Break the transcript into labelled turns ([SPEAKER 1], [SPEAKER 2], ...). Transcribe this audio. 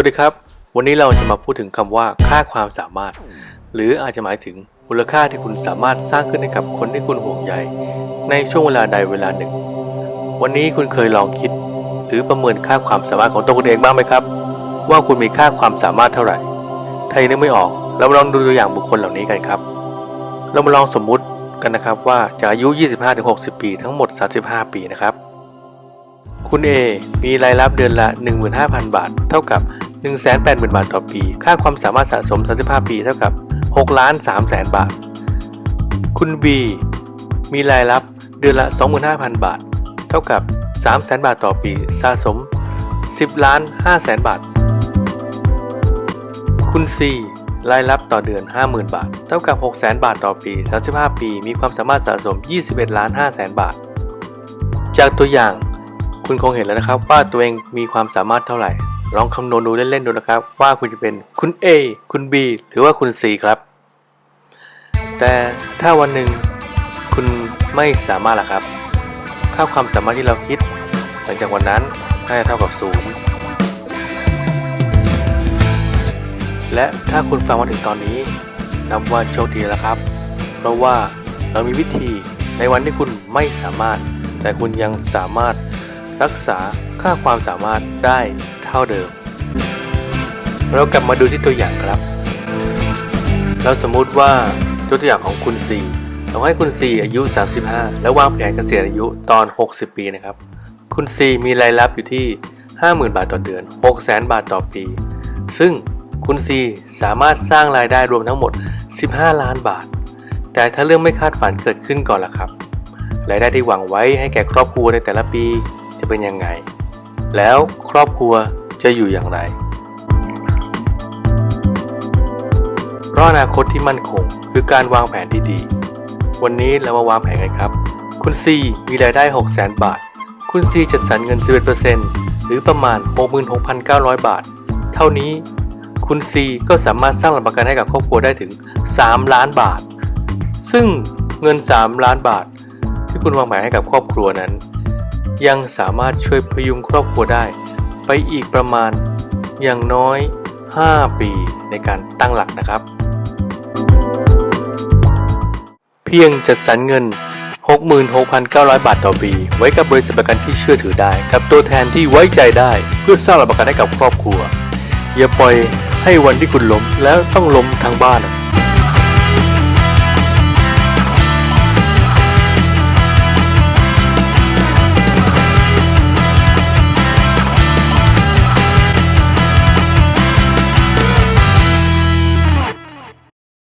[SPEAKER 1] วัสดีครับ วันนี้เราจะมาพูดถึงคำว่าค่าความสามารถ หรืออาจจะหมายถึงมูลค่าที่คุณสามารถสร้างขึ้นให้กับคนที่คุณห่วงใย ในช่วงเวลาใดเวลาหนึ่ง วันนี้คุณเคยลองคิด หรือประเมินค่าความสามารถของตัวคุณเองบ้างไหมครับ ว่าคุณมีค่าความสามารถเท่าไหร่ถ้ายังนึกไม่ออก เรามาลองดูตัวอย่างบุคคลเหล่านี้กันครับ เรามาลองสมมุติกันนะครับว่าจะอายุ 25-60 ปีทั้งหมด 35 ปีนะครับคุณ A มีรายรับเดือนละ 15,000 บาท เท่ากับ 180,000 บาทต่อปี ค่าความสามารถสะสม 35 ปีเท่ากับ6ล้าน3แสนบาท คุณ B มีรายรับเดือนละ 25,000 บาท เท่ากับ3แสนบาทต่อปี สะสม 10ล้าน5แสนบาท คุณ C รายรับต่อเดือน 50,000 บาท เท่ากับ6แสนบาทต่อปี 35 ปี มีความสามารถสะสม 21ล้าน5แสนบาท จากตัวอย่างคุณคงเห็นแล้วนะครับว่าตัวเองมีความสามารถเท่าไหร่ ลองคำนวณดูเล่นๆดูนะครับ ว่าคุณจะเป็นคุณ A คุณ B หรือว่าคุณ C ครับ แต่ถ้าวันหนึ่งคุณไม่สามารถล่ะครับ ค่าความสามารถที่เราคิด หลังจากวันนั้นน่าจะเท่ากับศูนย์และถ้าคุณฟังมาถึงตอนนี้นับว่าโชคดีแล้วครับ เพราะว่าเรามีวิธีในวันที่คุณไม่สามารถ แต่คุณยังสามารถรักษาค่าความสามารถได้ เท่าเดิม เรากลับมาดูที่ตัวอย่างครับ เราสมมุติว่าตัวอย่างของคุณ C เราให้คุณ C อายุ 35 แล้ววางแผนเกษียณอายุตอน 60 ปีนะครับ คุณ C มีรายรับอยู่ที่ 50,000 บาทต่อเดือน 600,000 บาทต่อปี ซึ่งคุณ C สามารถสร้างรายได้รวมทั้งหมด 15 ล้านบาท แต่ถ้าเรื่องไม่คาดฝันเกิดขึ้นก่อนล่ะครับ รายได้ที่หวังไว้ให้แก่ครอบครัวในแต่ละปีจะเป็นยังไง แล้วครอบครัวจะอยู่อย่างไร เพราะอนาคตที่มั่นคงคือการวางแผนที่ดี วันนี้เรามาวางแผนกันครับ คุณ C มีรายได้ 6 0 0 0 0 บาท คุณ C จัดสรรเงิน 11%หรือประมาณ 66,900 บาท เท่านี้ คุณ C ก็สามารถสร้างหลักประกันให้กับครอบครัวได้ถึง 3 ล้านบาท ซึ่งเงิน 3 ล้านบาท ที่คุณวางแผนให้กับครอบครัวนั้น ยังสามารถช่วยพยุงครอบครัวได้ ไปอีกประมาณอย่างน้อย 5 ปีในการตั้งหลักนะครับ เพียงจัดสรรเงิน 66,900 บาทต่อปี ไว้กับบริษัทประกันที่เชื่อถือได้ กับตัวแทนที่ไว้ใจได้ เพื่อสร้างหลักประกันให้กับครอบครัว อย่าปล่อยให้วันที่คุณล้มแล้วต้องล้มทั้งบ้าน